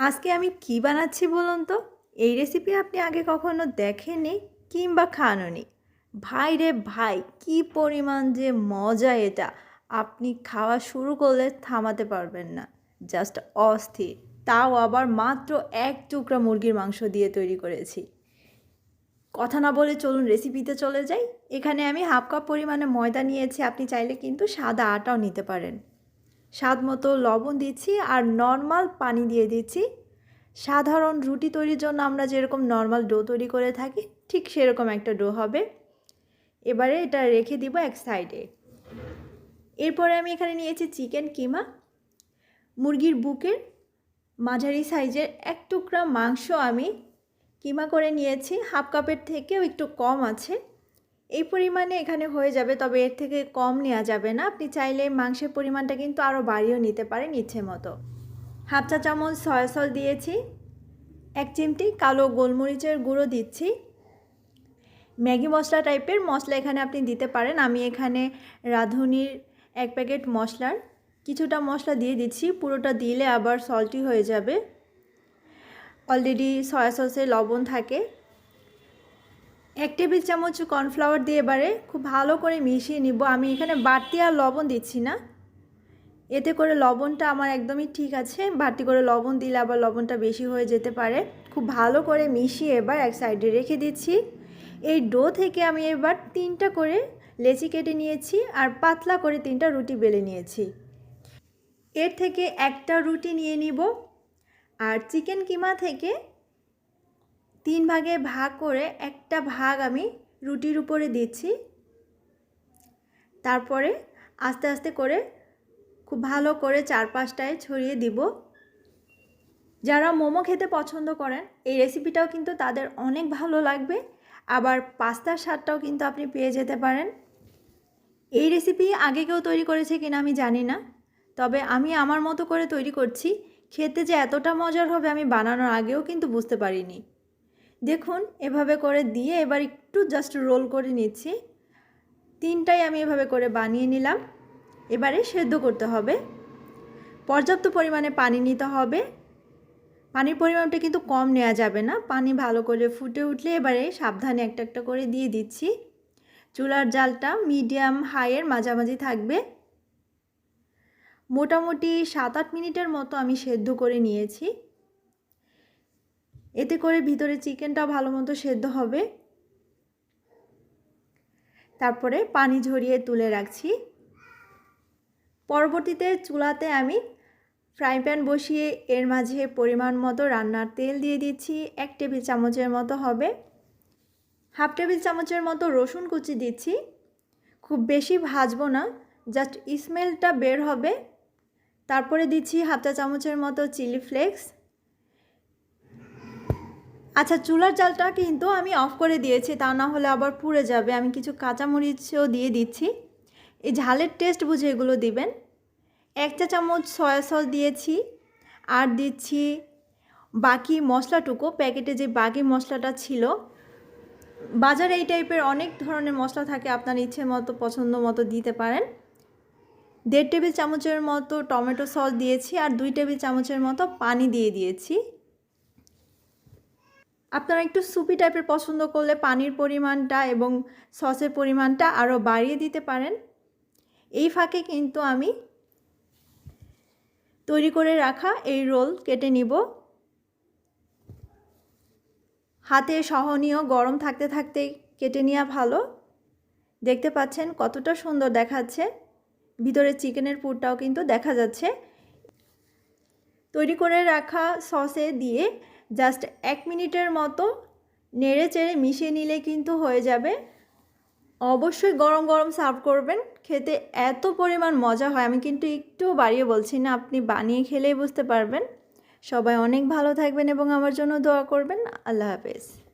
আজকে আমি কি বানাচ্ছি বলুন তো? এই রেসিপি আপনি আগে কখনো দেখেননি কিংবা খাননি? ভাই রে ভাই, কি পরিমাণ যে মজা এটা। আপনি খাওয়া শুরু করলে থামাতে পারবেন না। জাস্ট অস্থির। তাও আবার মাত্র এক টুকরা মুরগির মাংস দিয়ে তৈরি করেছি। কথা না বলে চলুন রেসিপিতে চলে যাই। এখানে আমি হাফ কাপ পরিমাণে ময়দা নিয়েছি। আপনি চাইলে কিন্তু সাদা আটাও নিতে পারেন। স্বাদ মতো লবণ দিচ্ছি আর নর্মাল পানি দিয়ে দিচ্ছি। সাধারণ রুটি তৈরির জন্য আমরা যেরকম নর্মাল ডো তৈরি করে থাকি, ঠিক সেরকম একটা ডো হবে। এবারে এটা রেখে দিব এক সাইডে। এরপরে আমি এখানে নিয়েছি চিকেন কিমা। মুরগির বুকের মাঝারি সাইজের এক টুকরা মাংস আমি কিমা করে নিয়েছি। হাফ কাপের থেকেও একটু কম আছে। এই পরিমাণে এখানে হয়ে যাবে, তবে এর থেকে কম নেওয়া যাবে না। আপনি চাইলে মাংসের পরিমাণটা কিন্তু আরও বাড়িয়েও নিতে পারেন ইচ্ছে মতো। হাফ চা চামচ সয়া সস দিয়েছি, এক চিমটি কালো গোলমরিচের গুঁড়ো দিচ্ছি। ম্যাগি মশলা টাইপের মশলা এখানে আপনি দিতে পারেন। আমি এখানে রাঁধুনির এক প্যাকেট মশলার কিছুটা মশলা দিয়ে দিচ্ছি। পুরোটা দিলে আবার সল্টি হয়ে যাবে। অলরেডি সয়া সসে লবণ থাকে। এক টেবিল চামচ কর্নফ্লাওয়ার দিয়ে এবারে খুব ভালো করে মিশিয়ে নিব। আমি এখানে বাড়তি আর লবণ দিচ্ছি না। এতে করে লবণটা আমার একদমই ঠিক আছে। বাড়তি করে লবণ দিলে আবার লবণটা বেশি হয়ে যেতে পারে। খুব ভালো করে মিশিয়ে এবার এক সাইডে রেখে দিচ্ছি। এই ডো থেকে আমি এবার তিনটা করে লেচি কেটে নিয়েছি আর পাতলা করে তিনটা রুটি বেলে নিয়েছি। এর থেকে একটা রুটি নিয়ে নিব। আর চিকেন কিমা থেকে তিন ভাগে ভাগ করে একটা ভাগ আমি রুটির উপরে দিচ্ছি। তারপরে আস্তে আস্তে করে খুব ভালো করে চারপাশটায় ছড়িয়ে দিব। যারা মোমো খেতে পছন্দ করেন, এই রেসিপিটাও কিন্তু তাদের অনেক ভালো লাগবে। আবার পাস্তার স্বাদটাও কিন্তু আপনি পেয়ে যেতে পারেন। এই রেসিপি আগে কেউ তৈরি করেছে কিনা আমি জানি না, তবে আমি আমার মতো করে তৈরি করছি। খেতে যে এতটা মজার হবে আমি বানানোর আগেও কিন্তু বুঝতে পারিনি। দেখুন, এভাবে করে দিয়ে এবার একটু জাস্ট রোল করে নিচ্ছি। তিনটাই আমি এভাবে করে বানিয়ে নিলাম। এবারে সেদ্ধ করতে হবে। পর্যাপ্ত পরিমাণে পানি নিতে হবে। পানির পরিমাণটা কিন্তু কম নেওয়া যাবে না। পানি ভালো করে ফুটে উঠলে এবারে সাবধানে একটা একটা করে দিয়ে দিচ্ছি। চুলার জালটা মিডিয়াম হাইয়ের মাঝামাঝি থাকবে। মোটামুটি সাত আট মিনিটের মতো আমি সেদ্ধ করে নিয়েছি। এতে করে ভিতরে চিকেনটা ভালো মতো সেদ্ধ হবে। তারপরে পানি ঝরিয়ে তুলে রাখছি। পরবর্তীতে চুলাতে আমি ফ্রাই প্যান বসিয়ে এর মাঝে পরিমাণ মতো রান্নার তেল দিয়ে দিচ্ছি, এক টেবিল চামচের মতো হবে। হাফ টেবিল চামচের মতো রসুন কুচি দিচ্ছি। খুব বেশি ভাজবো না, জাস্ট স্মেলটা বের হবে। তারপরে দিচ্ছি হাফ চা চামচের মতো চিলি ফ্লেক্স আচ্ছা চুলার জালটা কিন্তু আমি অফ করে দিয়েছি, তা না হলে আবার পুড়ে যাবে। আমি কিছু কাঁচামরিচও দিয়ে দিচ্ছি। এই ঝালের টেস্ট বুঝে এগুলো দিবেন। এক চা চামচ সয়া সস দিয়েছি, আর দিচ্ছি বাকি মশলাটুকু। প্যাকেটে যে বাকি মশলাটা ছিল, বাজারে এই টাইপের অনেক ধরনের মশলা থাকে, আপনার ইচ্ছে মতো, পছন্দ মতো দিতে পারেন। দেড় টেবিল চামচের মতো টমেটো সস দিয়েছি, আর দুই টেবিল চামচের মতো পানি দিয়ে দিয়েছি। আপনারা একটু সুপি টাইপের পছন্দ করলে পানির পরিমাণটা এবং সসের পরিমাণটা আরও বাড়িয়ে দিতে পারেন। এই ফাঁকে কিন্তু আমি তৈরি করে রাখা এই রোল কেটে নিব। হাতে সহনীয় গরম থাকতে থাকতে কেটে নেওয়া ভালো। দেখতে পাচ্ছেন কতটা সুন্দর দেখাচ্ছে। ভিতরে চিকেনের পুরটাও কিন্তু দেখা যাচ্ছে। তৈরি করে রাখা সসে দিয়ে জাস্ট এক মিনিটের মতো নেড়ে চেড়ে মিশিয়ে নিলে কিন্তু হয়ে যাবে। অবশ্যই গরম গরম সার্ভ করবেন। খেতে এত পরিমাণ মজা হয়, আমি কিন্তু একটু বাড়িয়ে বলছি না, আপনি বানিয়ে খেলেই বুঝতে পারবেন। সবাই অনেক ভালো থাকবেন এবং আমার জন্য দোয়া করবেন। আল্লাহ হাফেজ।